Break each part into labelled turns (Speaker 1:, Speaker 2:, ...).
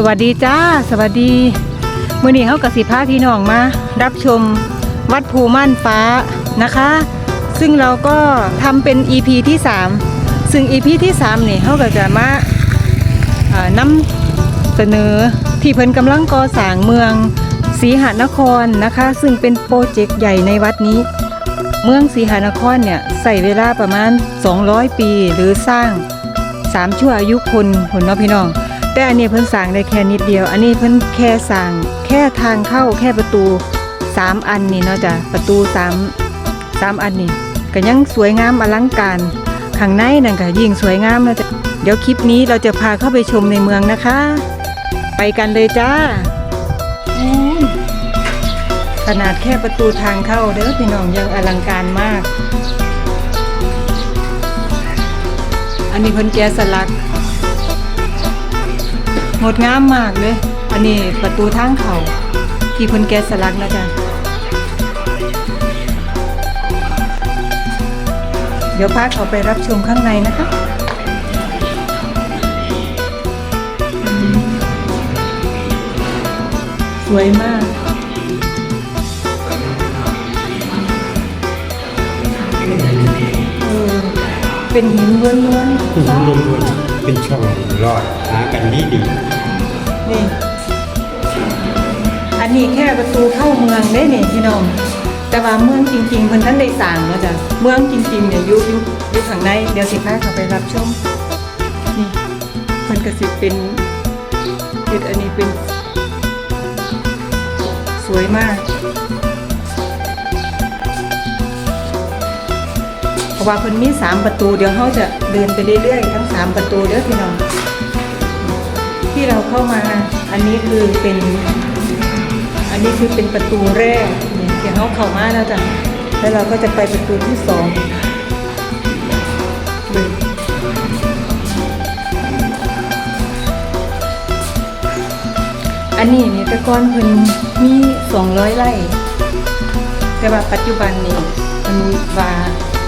Speaker 1: สวัสดีจ้า สวัสดี มื่อนี้เขากับสิพาพี่น้องมา รับชมวัดภูม่านฟ้านะคะ ซึ่งเราก็ทำเป็น EP ที่ 3 ซึ่ง EP ที่3นี่เขาก็จะมาานำเสนอที่เพิ่นกำลังก่อสร้างเมืองศรีหานครนะคะ ซึ่งเป็นโปรเจกต์ใหญ่ในวัดนี้ เมืองศรีหานครเนี่ยใส่เวลาประมาณ 200 ปีหรือสร้าง 3 ชั่วอายุคนผลเนาะพี่น้อง แต่อันนี้เพิ่นสร้างได้แค่นิดเดียว อันนี้เพิ่นแค่สร้างแค่ทางเข้าแค่ประตู 3 อันนี่เนาะจ้ะประตู3 3อันนี่ก็ยังสวยงามอลังการข้างในนั่นก็ยิ่งสวยงามแล้วจ้ะเดี๋ยวคลิปนี้เราจะพาเข้าไปชมในเมืองนะคะ ไปกันเลยจ้าขนาดแค่ประตูทางเข้าเด้อพี่น้องยังอลังการมาก อันนี้เพิ่นแกะสลัก งดงามมากเลย อันนี้ประตูทางเขาที่เพิ่นแกสลักนะจ๊ะเดี๋ยวพาเขาไปรับชมข้างในนะคะสวยมากเป็นหินล้วนๆ
Speaker 2: รวมๆ เป็นช่องรอดหากันดีดี
Speaker 1: นี่ อันนี้แค่ประตูเข้าเมืองได้เนี่ยพี่น้อง แต่ว่าเมืองจริงๆเพิ่นท่านได้สร้างแล้วจ้ะเมืองจริงๆเนี่ยยู่อยู่อยู่ข้างในเดี๋ยวสิพาเขาไปรับชมนี่เพิ่นก็สิเป็นเฮ็ดอันนี้เป็น สวยมากเพราะว่าเพิ่นมีสามประตูเดี๋ยวเขาจะเดินไปเรื่อยๆทั้งสามประตูเด้อพี่น้อง ที่เราเข้ามาอันนี้คือเป็น อันนี้คือเป็นประตูแรกเนี่ยเดี๋ยวเขาเข้ามาแล้วจ้ะแล้วเราก็จะไปประตูที่สองอันนี้เนี่ยต่ก่อนเพิ่นมีสองร้อยไร่แต่ว่าปัจจุบันนี่มันว่า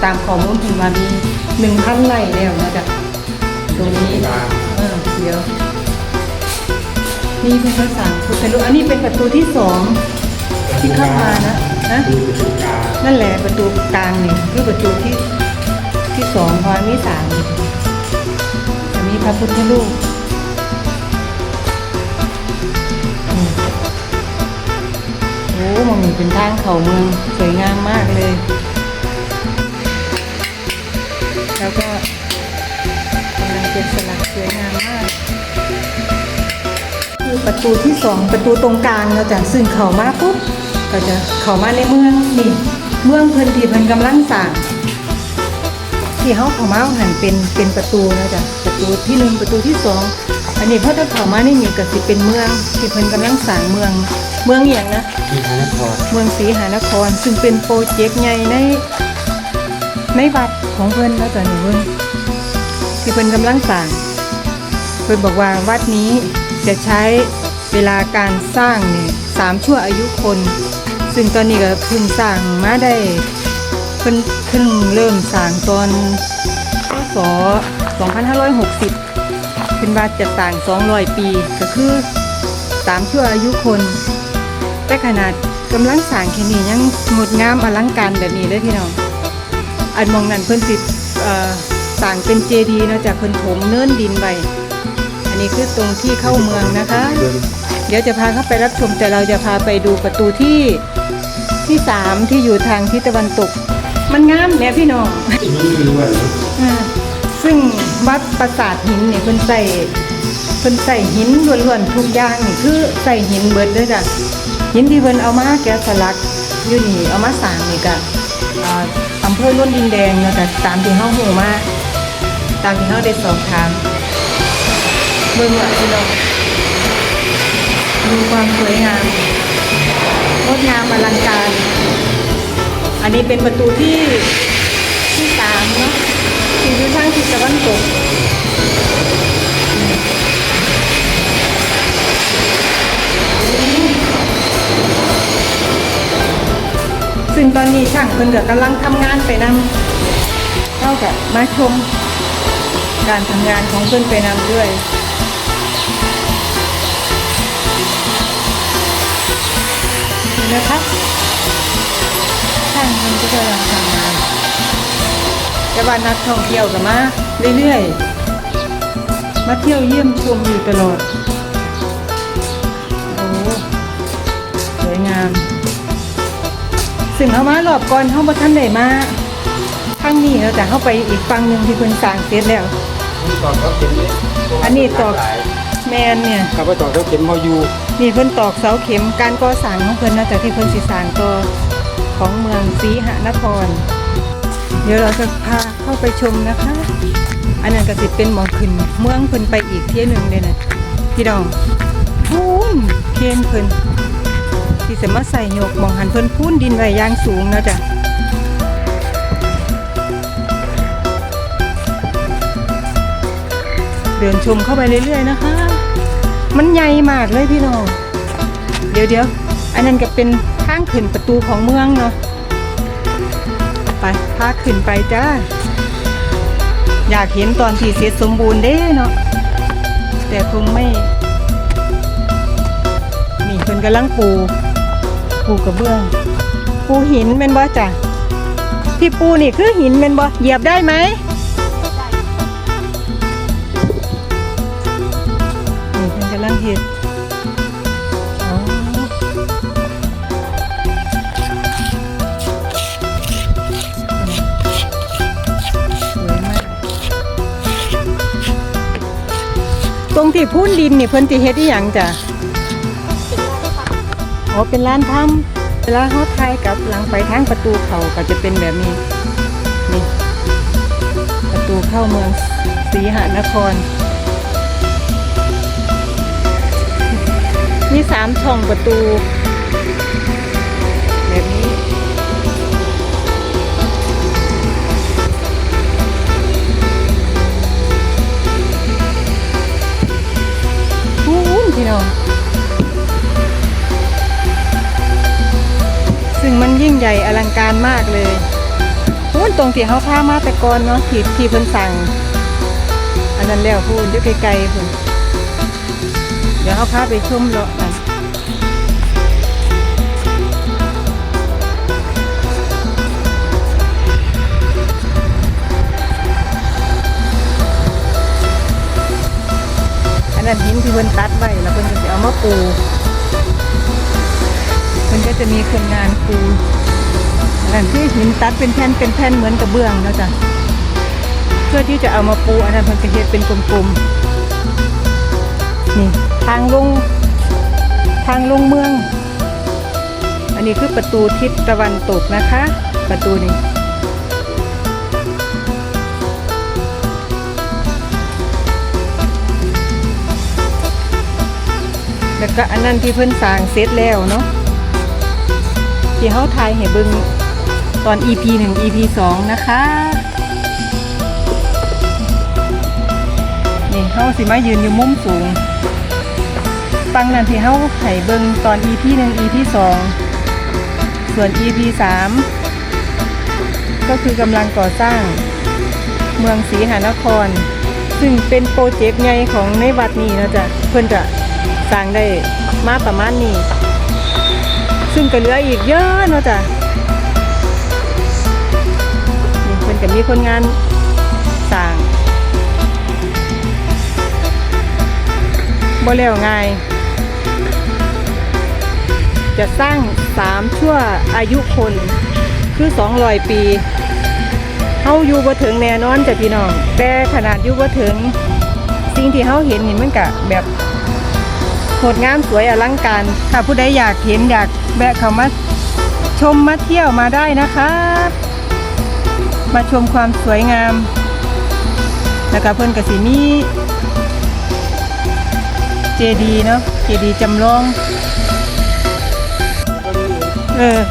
Speaker 1: ตามข้อมูลเพิ่นว่ามีหนึ่งพันไร่แล้วนะจ๊ะ นี่เป็นภาษาพุทธรูปอันนี้เป็นประตูที่สองที่เข้ามานะนะ
Speaker 2: ดูประตูกลาง
Speaker 1: นั่นแหละประตูกลางนี่คือประตูที่ที่สองพออันนี้สามอันนี้พระพุทธรูปอืมโอ้มองนี่เป็นทางเขาเมืองสวยงามมากเลย ประตูที่สองประตูตรงกลางเราจะซึ่งเข้ามาปุ๊บก็จะเข้ามาในเมืองนี่เมืองเพิ่นที่เพิ่นกำลังสร้างที่เฮาเข้ามาหันเป็นเป็นประตูนะจ๊ะประตูที่หนึ่งประตูที่สองอันนี้เพราะถ้าเข้ามานี่นี่ก็สิเป็นเมืองที่เพิ่นกำลังสร้างเมืองเมืองอหย่างนะ
Speaker 2: ที่พระนคร
Speaker 1: เมืองศรีหานคร ซึ่งเป็นโปรเจกต์ใหญ่ในในวัดของเพิ่นแล้วจ้ะนี่เพิ่นที่เพิ่นกำลังสร้างเพิ่นบอกว่าวัดนี้จะใช้ เวลาการสร้างเนี่ยสามชั่วอายุคน ซึ่งตอนนี้ก็เพิ่งสร้างมาได้เพิ่นเพิ่งเริ่มสร้างตอนพศ2560เป็นว่าจะต่าง 200 ปี ก็คือสามชั่วอายุคน แต่ขนาดกำลังสร้างแค่นี้ยังงดงามอลังการแบบนี้เลยพี่น้องอันมองนั้นเพิ่นสิเอ่อสร้างเป็นเจดีย์นาะจากเพิ่นถมเนินดินไว้อันนี้คือตรงที่เข้าเมืองนะคะ
Speaker 2: เดิน
Speaker 1: เดี๋ยวจะพาเข้าไปรับชมแต่เราจะพาไปดูประตูที่ที่สามที่อยู่ทางทิศตะวันตก มันงามแหม่พี่น้อง
Speaker 2: ที่นี่ล้วน
Speaker 1: อ่าซึ่งวัดปราสาทหินเนี่ยเพิ่นใส่เพิ่นใส่หินล้วนๆทุกอย่างนี่คือใส่หินเบิดเลยจ้ะหินที่เพิ่นเอามาแกะสลักอยู่นี่เอามาสร้างนี่ก็อ่าอำเภอล้วนดินแดงเนาะจ้ะตามที่เฮาฮู้มาตามที่เฮาได้สอบถามเบิ่งว่าพี่น้อง ดูความสวยงามงดงามอลังการ อันนี้เป็นประตูที่ที่สามเนาะที่อยู่ทางทิศตะวันตกซึ่งตอนนี้ช่างเพิ่นก็กำลังทำงานไปนำเท่ากับมาชมการทำงานของเพิ่นไปนำด้วย นะคะช่างมันก็กำลังทำงานแต่ว่านักท่องเที่ยวก็มาเรื่อยๆ มาเที่ยวเยี่ยมชมอยู่ตลอด โอ้สวยงาม ซึ่งเขามารอบก่อนเขาบ่ทันได้มาทางนี้แล้วแต่เขาไปอีกฝั่งหนึ่งที่เพิ่นสร้างเสร็จแล้ว
Speaker 2: นี่ตอกเขาเข็มเลย
Speaker 1: อันนี้ตอกแมนเนี่ย
Speaker 2: ครับว่าตอกเขาเข็มเขาอยู่
Speaker 1: นี่เพิ่นตอกเสาเข็มการก่อสร้างของเพิ่นนะแต่ที่เพิ่นสิสร้างตัวของเมืองศรีหนคร เดี๋ยวเราจะพาเข้าไปชมนะคะ อันนั้นก็สิเป็นหมองขึ้นเมืองเพิ่นไปอีกเที่ยหนึ่งเลยนะพี่น้องพูนเคนเพิ่นที่สมาใส่หยกมองหันเพิ่นพูนดินไว้ย่างสูงนะจ๊ะเดินชมเข้าไปเรื่อยๆนะคะ มันใหญ่มากเลยพี่น้อง เดี๋ยวเดี๋ยวอันนั้นก็เป็นทางขึ้นประตูของเมืองเนาะ ไปพาขึ้นไปจ้า อยากเห็นตอนที่เสร็จสมบูรณ์เด้เนาะ แต่คงไม่ นี่เพิ่นกำลังปู ปูกระเบื้อง ปูหินแม่นบ่จ้ะที่ปูนี่คือหินแม่นบ่เหยียบได้ไหม กำลังเฮ็ดตรงที่พูนดินนี่เพิ่นสิเฮ็ดอีหยังจ้ะอ๋อเป็นร้านทำเวลาเขาถ่ายกับหลังไปทางประตูเขาก็จะเป็นแบบนี้นี่ประตูเข้าเมืองศรีหนคร มีสามช่องประตู แบบนี้อู้หูพี่น้อง ซึ่งมันยิ่งใหญ่อลังการมากเลยพูนตรงที่เขาพามาแต่ก่อนเนาะที่ที่เพิ่นสั่ง อันนั้นแล้วพูนอยู่ไกลๆพูน เดี๋ยวเขาพาไปชมเลาะกันอันนั้นหินที่เพิ่นตัดไว้แล้วเพิ่นก็จะเอามาปูมันก็จะมีคนงานปูอันนั้นที่หินตัดเป็นแผ่นเป็นแผ่นเหมือนกระเบื้องนะจ๊ะเพื่อที่จะเอามาปูอันนั้นมันจะเฮ็ดเป็นกลมๆนี่ ทางลงทางลงเมือง อันนี้คือประตูทิศตะวันตกนะคะ ประตูนี้แล้วก็อันนั้นที่เพิ่นสร้างเสร็จแล้วเนาะที่เขาถ่ายให้เบิ่งตอน EP 1 EP 2 นะคะ นี่เขาสิมายืนอยู่มุมสูง ฟังนั่นที่เขาให้เบิงตอน EP 1 EP 2 ส่วน EP 3 ก็คือกำลังก่อสร้างเมืองศรีหานคร ซึ่งเป็นโปรเจกต์ใหญ่ของในวัดนี้นะจ๊ะเพื่อนจะสร้างได้มาประมาณนี้ ซึ่งก็เหลืออีกเยอะเนาะจ้ะเพิ่นก็มีคนงานสร้างบ่แล้วง่าย จะสร้างสามชั่วอายุคนคือสองรอยปีเฮาอยู่บ่ถึงแน่นอนจ้ะพี่น้อง แต่ขนาดอยู่บ่ถึงสิ่งที่เฮาเห็นนี่มันก็แบบโหดงามสวยอลังการถ้าผู้ใดอยากเห็นอยากแวะเข้ามาชมมาเที่ยวมาได้นะคะ มาชมความสวยงาม แล้วก็เพิ่นกะสิมีเจดีเนาะเจดีจำลอง เออ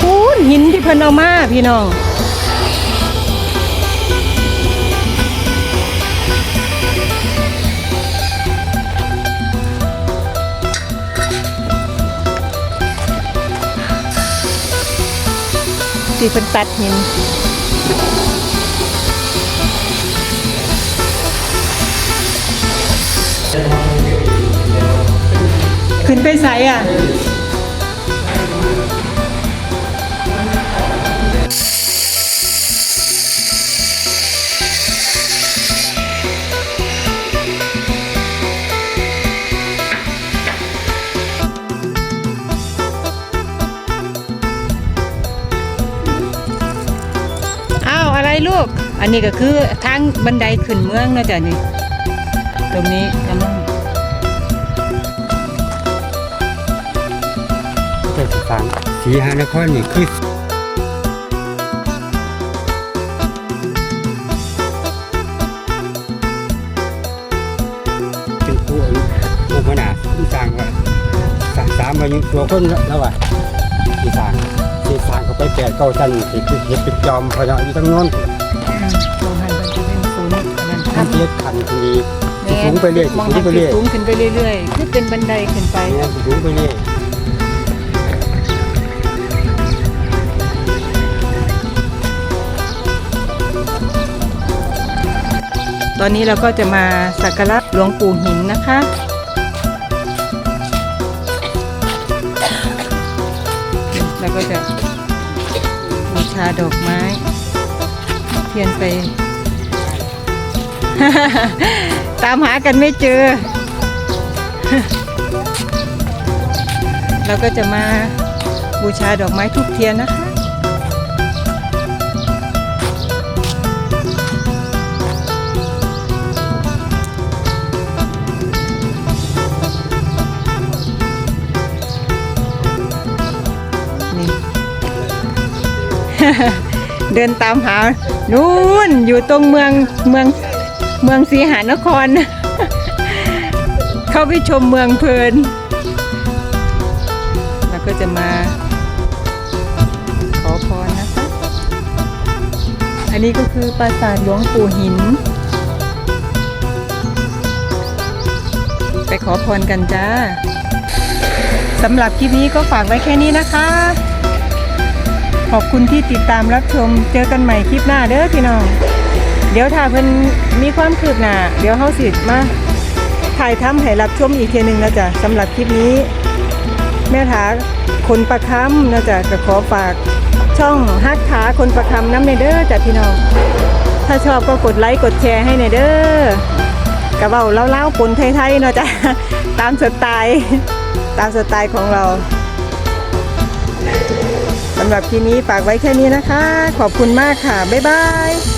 Speaker 1: คูณหินที่เพิ่นเอามาพี่น้องที่เป็นตัดหิน ขึ้นไปใสอะอ้าวอะไรลูก อันนี้ก็คือทางบันไดขึ้นเมืองนะจ๊ะนี่ ตรงนี้กำลัง
Speaker 2: ฟังสีหานครนี่คือเป็นผู้อายุผู้ขนาดที่สร้างว่าสามสามอายุตัวคนแล้วอะที่สร้างที่สร้างเขาไปแปดเก้าชั้นที่คือเห็ดเป็นจอมพอเนาะอยู่ทั้งโน้น
Speaker 1: อืมมองหันไปจะเป็นศูนย์อันนั้น
Speaker 2: ทำเฮ็ดขันทีนี้สูงไปเรื่อย
Speaker 1: มอง
Speaker 2: สู
Speaker 1: หั
Speaker 2: ง
Speaker 1: น
Speaker 2: ไป
Speaker 1: ไป
Speaker 2: เรื่อย
Speaker 1: สูงขึ้นไปเรื่อยๆคือเป็นบันไดขึ้นไป
Speaker 2: เนี่ยสูงไปเรื่อย
Speaker 1: ตอนนี้เราก็จะมาสักการะหลวงปู่หินนะคะแล้วก็จะบูชาดอกไม้ เทียนไป ตามหากันไม่เจอ เราก็จะมาบูชาดอกไม้ทุกเทียนนะคะ เดินตามหา นู่นอยู่ตรงเมืองเมืองเมืองศรีหานคร เข้าไปชมเมืองเพลิน แล้วก็จะมา ขอพรนะคะ อันนี้ก็คือปราสาทหลวงปู่หิน ไปขอพรกันจ้าสำหรับคลิปนี้ก็ฝากไว้แค่นี้นะคะ ขอบคุณที่ติดตามรับชมเจอกันใหม่คลิปหน้าเด้อพี่น้อง เดี๋ยวถ้าเพิ่นมีความคืบหน้าเดี๋ยวเฮาสิมาถ่ายทำให้รับชมอีกเทียหนึงนะจ๊ะสำหรับคลิปนี้ แม่ถาคนประคำนะจ๊ะก็ขอฝากช่องฮักถาคนประคำน้ำในเด้อจ้ะพี่น้อง ถ้าชอบก็กดไลค์กดแชร์ให้ในยเด้อกระเบ้าเล่าๆปนไทยๆเนาะจ๊ะตามสไตล์ ตามสไตล์ของเรา สำหรับทีนี้ฝากไว้แค่นี้นะคะ ขอบคุณมากค่ะ บ๊ายบาย